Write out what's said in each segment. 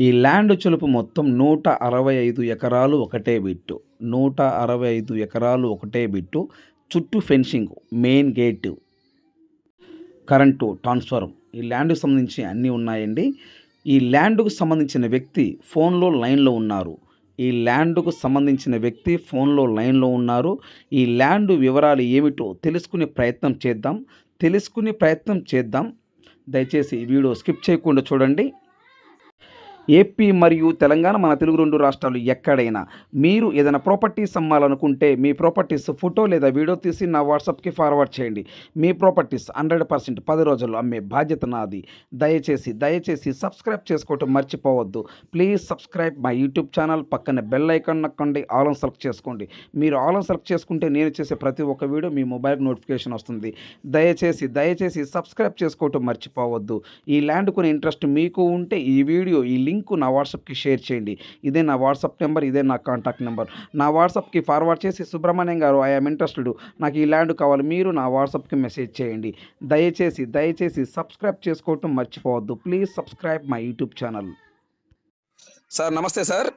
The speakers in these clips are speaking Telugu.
ఈ ల్యాండ్ చెలుపు మొత్తం నూట అరవై ఐదు ఎకరాలు ఒకటే బిట్టు. నూట అరవై ఐదు ఎకరాలు ఒకటే బిట్టు. చుట్టూ fencing main gate current transformer ఈ ల్యాండ్కు సంబంధించి అన్నీ ఉన్నాయండి. ఈ ల్యాండ్కు సంబంధించిన వ్యక్తి ఫోన్లో లైన్లో ఉన్నారు. ఈ ల్యాండ్కు సంబంధించిన వ్యక్తి ఫోన్లో లైన్లో ఉన్నారు. ఈ ల్యాండ్ వివరాలు ఏమిటో తెలుసుకునే ప్రయత్నం చేద్దాం. తెలుసుకునే ప్రయత్నం చేద్దాం. దయచేసి ఈ వీడియో స్కిప్ చేయకుండా చూడండి. ఏపీ మరియు తెలంగాణ మన తెలుగు రెండు రాష్ట్రాలు ఎక్కడైనా. మీరు ఏదైనా ప్రాపర్టీస్ అమ్మాలనుకుంటే మీ ప్రాపర్టీస్ ఫోటో లేదా వీడియో తీసి నా వాట్సాప్కి ఫార్వర్డ్ చేయండి. మీ ప్రాపర్టీస్ హండ్రెడ్ పర్సెంట్ పది రోజుల్లో అమ్మే బాధ్యత నాది. దయచేసి దయచేసి సబ్స్క్రైబ్ చేసుకోవటం మర్చిపోవద్దు. Please subscribe my YouTube channel పక్కన బెల్ ఐకాన్ నొక్కండి ఆలం సెలెక్ట్ చేసుకోండి. మీరు ఆలం సెలెక్ట్ చేసుకుంటే నేను చేసే ప్రతి ఒక్క వీడియో మీ మొబైల్ నోటిఫికేషన్ వస్తుంది. దయచేసి దయచేసి సబ్స్క్రైబ్ చేసుకోవటం మర్చిపోవద్దు. ఈ ల్యాండ్ కొనే ఇంట్రెస్ట్ మీకు ఉంటే ఈ వీడియో ఈ లింక్ నా వాట్సాప్కి షేర్ చేయండి. ఇదే నా వాట్సాప్ నెంబర్ ఇదే నా కాంటాక్ట్ నెంబర్. నా వాట్సాప్కి ఫార్వర్డ్ చేసి సుబ్రహ్మణ్యం గారు ఐఎమ్ ఇంట్రెస్టెడ్. నాకు ఈ ల్యాండ్ కావాలి. మీరు నా వాట్సాప్కి మెసేజ్ చేయండి. దయచేసి దయచేసి సబ్స్క్రైబ్ చేసుకోవటం మర్చిపోవద్దు. Please subscribe my YouTube channel. Sir నమస్తే సార్.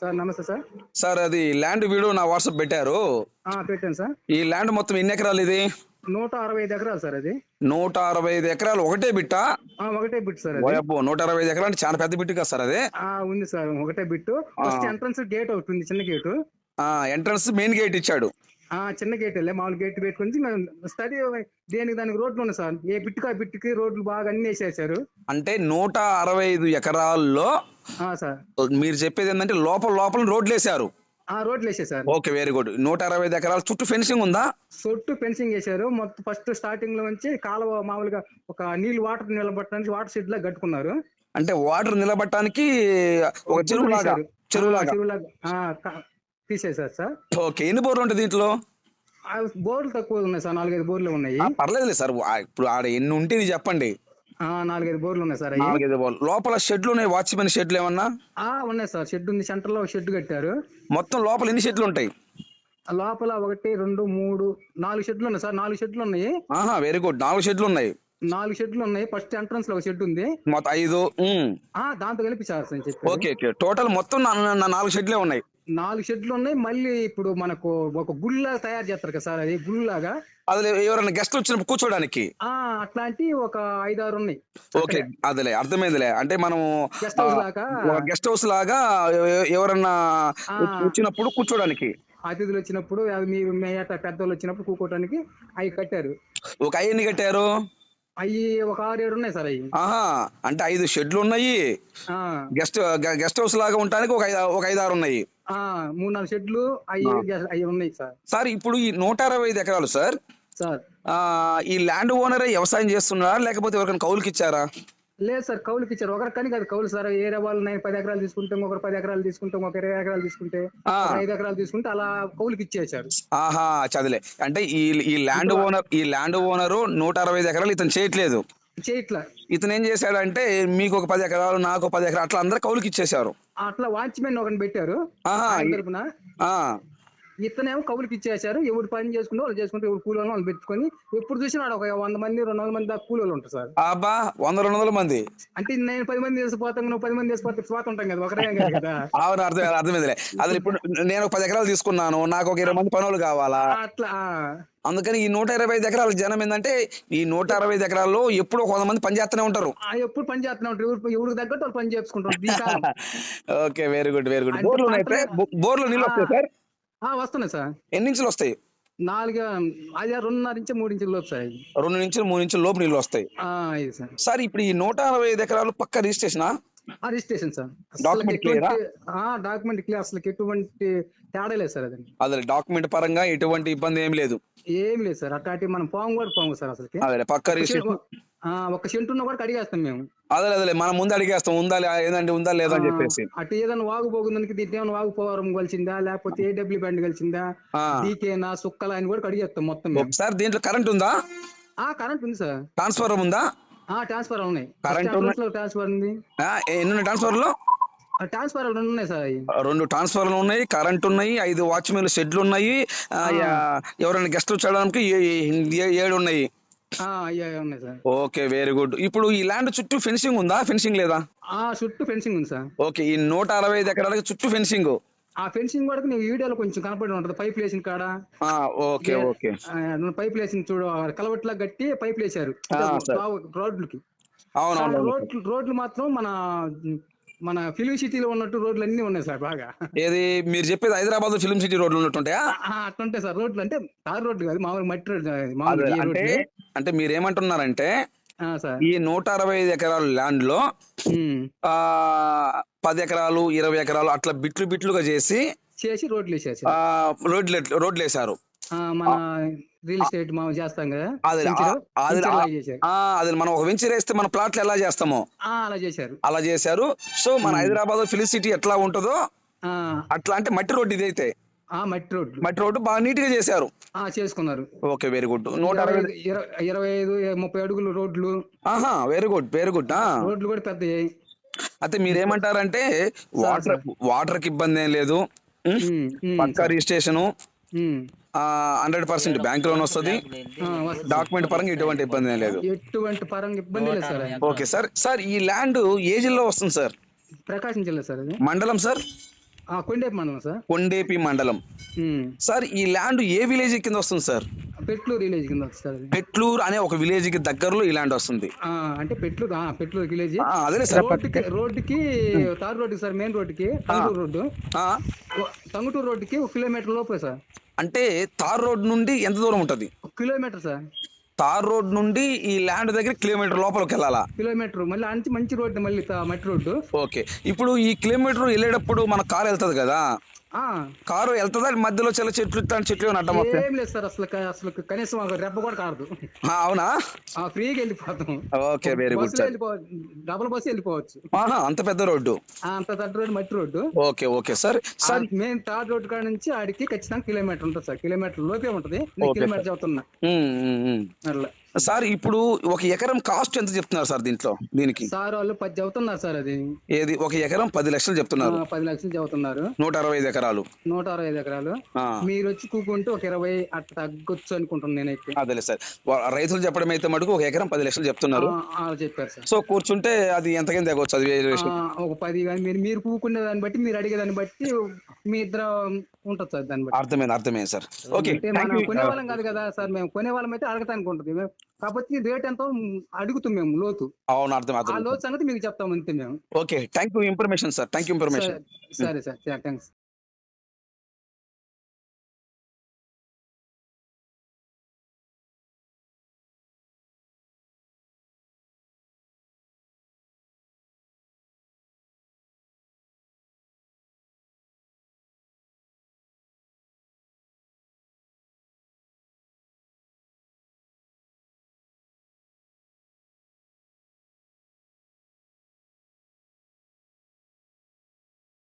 సార్ నమస్తే సార్. సార్ అది ల్యాండ్ వీడియో నా వాట్సాప్ పెట్టారు. ఆ, పెట్టాను సార్. ఈ ల్యాండ్ మొత్తం ఎన్ని ఎకరాలు ఇది? నూట అరవై ఐదు ఎకరాలు సార్ అది. నూట అరవై ఐదు ఎకరాలు ఒకటే బిట్టా? ఆ, ఒకటే బిట్ సార్ అది. ఓయబ్బో నూట అరవై ఐదు ఎకరాలు అంటే చాలా పెద్ద బిట్టు కదా సార్ అది? ఆ, ఉంది సార్ ఒకటే బిట్ ఫస్ట్ ఎంట్రన్స్ గేట్ ఒకటి ఉంది చిన్న గేటు. ఎంట్రన్స్ మెయిన్ గేట్ ఇచ్చాడు. ఆ చిన్న గేట్ వెళ్ళే మామూలు గేట్ పెట్టుకుని మేము స్టడీ దేనికి దానికి రోడ్లు ఉన్నాయి సార్. ఏ బిట్టుకు ఆ బిట్టుకి రోడ్లు బాగా అన్ని వేసేసారు. అంటే నూట అరవై ఐదు ఎకరాల్లో ఆ, సార్. మీరు చెప్పేది ఏంటంటే లోపల లోపల రోడ్లు వేశారు ఆ రోడ్లు వేసేసారు. ఓకే వెరీ గుడ్ నూట అరవై ఐదు ఎకరాల చుట్టూ ఫెన్సింగ్ ఉందా? చుట్టూ ఫెన్సింగ్ వేశారు. మొత్తం ఫస్ట్ స్టార్టింగ్లో నుంచి కాలువ మామూలుగా ఒక నీళ్ళు వాటర్ నిలబట్టడానికి వాటర్ షెడ్ లా కట్టుకున్నారు. అంటే వాటర్ నిలబట్టడానికి ఒక చెరువు లాగా. చెరువు లాగా తీసేశారు సార్. ఓకే ఎన్ని బోర్లు ఉంటాయి దీంట్లో? బోర్లు తక్కువ ఉన్నాయి సార్ నాలుగైదు బోర్లు ఉన్నాయి. పర్లేదులే సార్. ఇప్పుడు ఆడ ఎన్ని ఉంటే చెప్పండి. నాలుగైదు బోర్లు ఉన్నాయి సార్ నాలుగైదు బోర్లు. లోపల షెడ్లు ఉన్నాయి వాచ్మెన్ షెడ్లు ఏమన్నా? ఆ ఉన్నాయి సార్. షెడ్ ఉంది. సెంటర్లో షెడ్ కట్టారు. మొత్తం లోపల ఎన్ని షెడ్లు ఉంటాయి? లోపల ఒకటి రెండు మూడు నాలుగు షెడ్లు ఉన్నాయి సార్. నాలుగు షెడ్లు ఉన్నాయి. ఆహా వెరీ గుడ్ నాలుగు షెడ్లు ఉన్నాయి. నాలుగు షెడ్లు ఉన్నాయి. ఫస్ట్ ఎంట్రన్స్లో ఒక షెడ్ ఉంది. మొత్తం ఐదు. దాంతో కలిపి సార్ ఓకే ఓకే. టోటల్ మొత్తం నాలుగు షెడ్లే ఉన్నాయి. నాలుగు షెడ్లు ఉన్నాయి. మళ్ళీ ఇప్పుడు మనకు ఒక గుళ్ళలాగా తయారు చేస్తారు కదా సార్ అది గుళ్ళలాగా. అదిలే ఎవరైనా గెస్ట్ వచ్చినప్పుడు కూర్చోడానికి? అట్లాంటి ఒక ఐదారు ఉన్నాయి. ఓకే అదిలే అర్థమైందిలే. అంటే మనం గెస్ట్ హౌస్ లాగా. గెస్ట్ హౌస్ లాగా ఎవ- ఎవరన్నా. వచ్చినప్పుడు కూర్చోడానికి. అతిథులు వచ్చినప్పుడు అది మీ మేట పెద్దోళ్ళు వచ్చినప్పుడు కూకోవడానికి అవి కట్టారు. ఒక ఎన్ని కట్టారు? అవి ఒక ఆరు ఏడు ఉన్నాయి సార్ అవి ఆహా అంటే ఐదు షెడ్లు ఉన్నాయి. ఆ. గెస్ట్ గెస్ట్ హౌస్ లాగా ఉండడానికి ఒక ఐదు ఒక ఐదు ఆరు ఉన్నాయి. మూడు నాలుగు షెడ్లు అవి అవి ఉన్నాయి సార్. సార్ ఇప్పుడు ఈ నూట అరవై ఐదు ఎకరాలు సార్. సార్. ఆ, ఈ ల్యాండ్ ఓనరే వ్యవసాయం చేస్తున్నారా? లేకపోతే ఎవరికైనా కౌలుకి ఇచ్చారా? లేదు సార్ కౌలుకి ఇచ్చారు. ఒకరి కానీ కాదు కౌలు సార్. ఏరే వాళ్ళు నేను పది ఎకరాలు తీసుకుంటే ఒకరు పది ఎకరాలు తీసుకుంటే ఒక ఇరవై ఎకరాలు తీసుకుంటే ఐదు ఎకరాలు తీసుకుంటే అలా కౌలుకి ఇచ్చేసారు ఆహా చదిలే. అంటే ఈ ఈ ల్యాండ్ ఓనర్ ఈ ల్యాండ్ ఓనరు నూట అరవై ఐదు ఎకరాలు ఇతను చేయట్లేదు. చేయట్లా. ఇతను ఏం చేశాడంటే మీకు ఒక పది ఎకరాలు నాకు ఒక పది ఎకరాలు అట్లా అందరు కౌలుకి ఇచ్చేశారు అట్లా వాచ్మెన్ ఒకరిని పెట్టారు ఇతనేమో కౌలుకి ఇచ్చేసారు ఎవరు పని చేసుకుంటే వాళ్ళు చేసుకుంటే ఎవరు కూలి వాళ్ళు పెట్టుకొని ఎప్పుడు చూసినా ఒక వంద మంది రెండు వందల మంది దాకా కూలి వాళ్ళు ఉంటారు సార్. అబ్బా వంద రెండు వందల మంది. అంటే నేను పది మంది వేసిపోతాం నువ్వు పది మంది వేసిపోతే పోతా ఉంటాం కదా ఒకరే కాదు అవును అర్థం అర్థమైందిలే. అసలు ఇప్పుడు నేను ఒక పది ఎకరాలు తీసుకున్నాను నాకు ఒక ఇరవై మంది పనులు కావాలా? అట్లా. అందుకని ఈ నూట ఇరవై ఐదు ఎకరాల జనం ఏంటంటే ఈ నూట అరవై ఐదు ఎకరాల్లో ఎప్పుడో కొంత మంది పని చేస్తూనే ఉంటారు. ఆ ఎప్పుడు పని చేస్తున్నా ఉంటారు. ఎవరు ఎవరికి తగ్గట్టు వాళ్ళు పని చేసుకుంటారు. Okay very good very good బోర్లు బోర్లు నీళ్ళు వస్తాయి సార్? వస్తున్నాయి సార్. ఎన్ని ఇంచులు వస్తాయి? నాలుగు అది రెండున్నర ఇంచు మూడు ఇంచుల లోపు సార్. రెండు నుంచి మూడు నుంచి లోపు నీళ్ళు వస్తాయి. సార్. ఇప్పుడు ఈ నూట అరవై ఐదు ఎకరాలు పక్క రిజిస్ట్రేషనా? Registration sir. ఆ? Document clear. అసలు ఎటువంటి తేడా లేదు సార్ అది అదే డాక్యుమెంట్ పరంగా ఎటువంటి ఇబ్బంది ఏం లేదు. ఏం లేదు సార్. అట్లాంటి మనం పోంగు కూడా పోంగు సార్ అసలుకి. అదే పక్క రిజిస్ట్రేషన్. ఒక సెంటు ఉన్న కూడా కడిగేస్తాం మేము. అదే అదే మనం ముందు అడిగేస్తాం. ఉందా లే- ఏదంటే ఉందా లేదా అని చెప్పేసి. అటు ఏదైనా వాగు పోగుందానికి దీంట్లో ఏమైనా వాగు పోవరం కలిసిందా? లేకపోతే ఏడబ్ల్యూ బ్యాండ్ కలిసిందా. డీకేనా సుక్కలా అని కూడా కడిగేస్తాం మొత్తం ఒకసారి దీంట్లో కరెంట్ ఉందా? ఆ కరెంట్ ఉంది సార్. ట్రాన్స్ఫర్ ఉందా? ఆ ట్రాన్స్ఫర్ ఉన్నాయి. ఉన్న- ట్రాన్స్ఫర్ ఉంది. ఎన్ని ట్రాన్స్ఫర్ రెండు ఉన్నాయి సార్. రెండు ట్రాన్స్ఫర్లు ఉన్నాయి కరెంట్ ఉన్నాయి ఐదు వాచ్మెన్ షెడ్లు ఉన్నాయి ఎవరైనా గెస్ట్ వచ్చడానికి ఏడు ఉన్నాయి. ఉన్నాయి సార్. ఓకే వెరీ గుడ్ ఇప్పుడు ఈ ల్యాండ్ చుట్టూ ఫెన్సింగ్ ఉందా? ఫెన్సింగ్ లేదా? ఆ చుట్టూ ఫెన్సింగ్ ఉంది సార్. ఓకే ఈ నూట అరవై ఐదు ఎకరాలకి చుట్టూ ఫెన్సింగ్ ఆ ఫెన్సింగ్ కూడా నీకు వీడియోలో కొంచెం కనపడి ఉంటది. పైప్ వేసిన కాడ. Okay okay. పైప్ వేసిన చూడు కలవట్లా కట్టి పైప్ వేసారు ఆ, సార్. రోడ్లకి. రోడ్లు మాత్రం మన మన ఫిలిం సిటీలో ఉన్నట్టు రోడ్లు అన్ని ఉన్నాయి సార్ బాగా. ఏది మీరు చెప్పేది హైదరాబాద్ ఫిల్మ్ సిటీ రోడ్లు ఉన్నట్టుంటాయా? అట్లుంటాయి సార్ రోడ్లు. అంటే తార్ రోడ్లు కాదు మామూలు మట్టి రోడ్లు మామూలు అంటే రోడ్లే. అంటే మీరు ఏమంటున్నారంటే ఆ, సార్. ఈ నూట అరవై ఐదు ఎకరాల ల్యాండ్లో పది ఎకరాలు ఇరవై ఎకరాలు అట్లా బిట్లు బిట్లుగా చేసి చేసి రోడ్లు వేసేసి రోడ్లు రోడ్లు వేశారు. ఆ, మన రియల్ ఎస్టేట్ మనం చేస్తాం కదా అది మనం ఒక వెంచర్ వేస్తే మన ప్లాట్లు ఎలా చేస్తామో. అలా చేశారు. అలా చేశారు. సో మన హైదరాబాద్ ఫిలిం సిటీ ఎట్లా ఉంటుందో అట్లా అంటే మట్టి రోడ్డు ఇదైతే. ఆ మట్టి రోడ్లు మట్టి రోడ్డు బాగా నీట్గా చేశారు. ఆ చేసుకున్నారు. ఓకే వెరీ గుడ్ నూట ఇరవై ఐదు- ఇరవై- ఇరవై ఐదు ముప్పై అడుగులు రోడ్లు. ఆహా వెరీ గుడ్ వెరీ గుడ్ రోడ్లు కూడా పెద్దవి అయితే మీరేమంటారంటే వాటర్ వాటర్కి ఇబ్బంది ఏం లేదు. పక్కా registration. Hundred percent bank loan వస్తుంది. డాక్యుమెంట్ పరంగా ఎటువంటి ఇబ్బంది లేదు. ఎటువంటి పరంగా ఇబ్బంది లేదు సార్. Okay sir. సార్ ఈ ల్యాండ్ ఏ జిల్లా వస్తుంది సార్? ప్రకాశం జిల్లా సార్ అది. మండలం సార్? ఆ, కొండేపు మండలం సార్. కొండేపి మండలం. సార్ ఈ ల్యాండ్ ఏ విలేజ్ కింద వస్తుంది సార్? పెట్లూరు విలేజ్ కింద వస్తుంది పెట్లూరు అనే ఒక విలేజ్కి దగ్గరలో ఈ ల్యాండ్ వస్తుంది. ఆ, అంటే పెట్లూరు ఆ, పెట్లూరు విలేజ్. ఆ, అదే సార్. రోడ్డుకి రోడ్డుకి తార్ రోడ్డుకి సార్ మెయిన్ రోడ్డుకి టంగుటూరు రోడ్డు. టంగుటూరు రోడ్డుకి ఒక కిలోమీటర్ లోపే సార్. అంటే తార్ రోడ్ నుండి ఎంత దూరం ఉంటది? Kilometre sir. తార్ రోడ్ నుండి ఈ ల్యాండ్ దగ్గర కిలోమీటర్ లోపలికి వెళ్ళాలా కిలోమీటర్. మళ్ళీ అంచి మంచి రోడ్డు మళ్ళీ మట్టి రోడ్డు. ఓకే. ఇప్పుడు ఈ కిలోమీటర్ వెళ్ళేటప్పుడు మన కారు వెళ్తది కదా? కారు వెళ్తుందా మధ్యలో చిన్న చెట్లు చెట్లు వస్తాయి ఏం లేదు సార్ అసలు అసలు కనీసం రెప్ప కూడా కారదు. అవునా? ఆ ఫ్రీగా వెళ్ళిపోతాం. Okay very good sir double bus వెళ్ళిపోవచ్చు. అంత పెద్ద రోడ్డు. ఆ, అంత తట్టు రోడ్డు మట్టి road. Okay okay sir. Sir main tar road కాడ నుంచి ఆడికి ఖచ్చితంగా కిలోమీటర్ ఉంటుంది సార్. కిలోమీటర్ లోపే ఉంటది. Kilometre um. అట్లా. సార్ ఇప్పుడు ఒక ఎకరం కాస్ట్ ఎంత చెప్తున్నారు సార్ దీంట్లో దీనికి? సార్ వాళ్ళు పది చెబుతున్నారు సార్ అది. ఏది? ఒక ఎకరం పది లక్షలు చెప్తున్నారు. పది లక్షలు చెబుతున్నారు. నూట అరవై ఐదు ఎకరాలు. నూట అరవై ఐదు ఎకరాలు. మీరు వచ్చి కూకుంటే ఒక ఇరవై అట్లా తగ్గొచ్చు అనుకుంటున్నాను నేనైతే. అదేలే సార్. రైతులు చెప్పడం అయితే మటుకు ఒక ఎకరం పది లక్షలు చెప్తున్నారు. చెప్పారు సార్. సో కూర్చుంటే అది ఎంతకైనా తగ్గవచ్చు అది ఒక పది కానీ మీరు మీరు కూకునే దాన్ని బట్టి మీరు అడిగే దాన్ని బట్టి మీ ఇద్దరు ఉంటుంది సార్ దాన్ని బట్టి. అర్థమైంది అర్థమైంది సార్. ఓకే కొనే వాళ్ళం కాదు కదా సార్ మేము కొనే వాళ్ళం అయితే అడగటానికి ఉంటుంది. కాకపోతే రేట్ ఎంతో అడుగుతాం మేము లోతు. అవును అర్థం ఆ అర్థం లోతు సంగతి మీకు చెప్తాం అంతే మేము. Okay thank you information sir thank you information. సరే సరే సార్ థ్యాంక్స్.